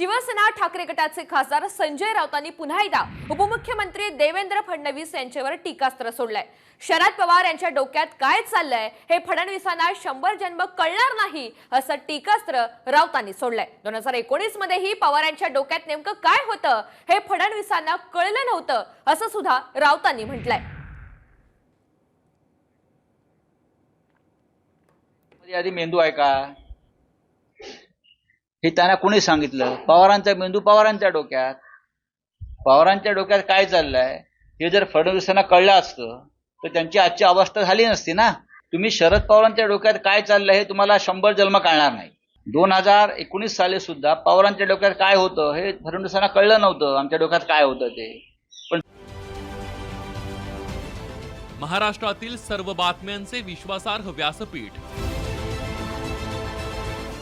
शिवसेना ठाकरे गटाचे खासदार संजय राऊतांनी पुन्हा एकदा उपमुख्यमंत्री देवेंद्र फडणवीस यांच्यावर टीकास्त्र सोडलंय. शरद पवार यांच्या डोक्यात काय चाललंय हे फडणवीसांना शंभर जन्म कळणार नाही असं टीकास्त्र राऊतांनी सोडलंय. दोन हजार एकोणीस मध्येही पवार यांच्या डोक्यात नेमकं काय होतं हे फडणवीसांना कळलं नव्हतं असं सुद्धा राऊतांनी म्हटलंय. आधी मेंदू आहे का? हे त्यांना कोणी सांगितलं? पवारांचा मेंदू पवारांच्या डोक्यात. पवारांच्या डोक्यात काय चाललंय? हे जर फडणवीसांना कळलं असतं तर त्यांची आजची अवस्था झाली नसती ना? तुम्ही शरद पवारांच्या डोक्यात काय चाललंय हे तुम्हाला शंभर जन्म कळणार नाही. दोन हजार एकोणीस साली सुद्धा पवारांच्या डोक्यात काय होतं हे फडणवीसांना कळलं नव्हतं आमच्या डोक्यात काय होतं ते. पण महाराष्ट्रातील सर्व बातम्यांचे विश्वासार्ह व्यासपीठ.